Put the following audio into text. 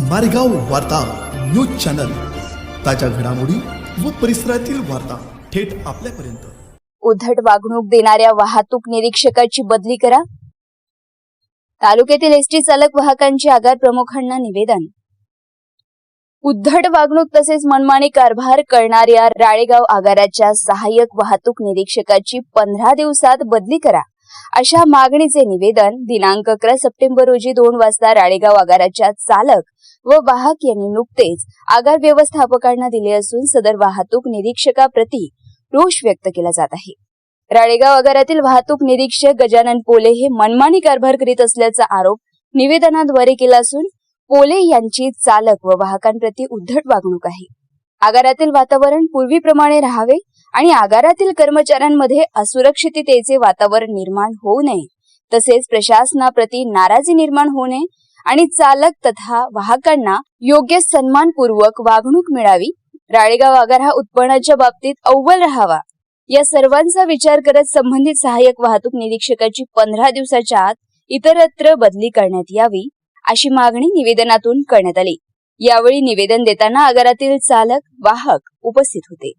मारेगाव वार्ता news channel. ताज्या घडामोडी व परिसरातील वार्ता थेट आपल्यापर्यंत. उद्धट वागणूक देणाऱ्या वाहतूक निरीक्षकाची बदली करा. तालुक्यातील एसटी चालक वाहकांची आगार प्रमुखांना निवेदन. उद्धट वागणूक तसेच मनमानी कारभार करणाऱ्या राळेगाव आगाराच्या सहाय्यक वाहतूक निरीक्षकाची पंधरा दिवसात बदली करा. अशा मागणीचे निवेदन दिनांक अकरा सप्टेंबर रोजी दोन वाजता राळेगाव आगाराच्या चालक व वाहक यांनी नुकतेच आगार व्यवस्थापकांना दिले असून सदर वाहतूक निरीक्षकाप्रती रोष व्यक्त केला जात आहे. राळेगाव आगारातील वाहतूक निरीक्षक गजानन पोले हे मनमानी कारभार करीत असल्याचा आरोप निवेदनाद्वारे केला असून पोले यांची चालक व वाहकांप्रती उद्धट वागणूक आहे. आगारातील वातावरण पूर्वीप्रमाणे राहावे आणि आगारातील कर्मचाऱ्यांमध्ये असुरक्षिततेचे वातावरण निर्माण होऊ नये तसेच प्रशासनाप्रती नाराजी निर्माण होऊ नये आणि चालक तथा वाहकांना योग्य सन्मानपूर्वक वागणूक मिळावी. राळेगाव आगार हा उत्पन्नाच्या बाबतीत अव्वल राहावा. या सर्वांचा विचार करत संबंधित सहाय्यक वाहतूक निरीक्षकाची पंधरा दिवसाच्या आत इतरत्र बदली करण्यात यावी अशी मागणी निवेदनातून करण्यात आली. यावेळी निवेदन देताना आगारातील चालक वाहक उपस्थित होते.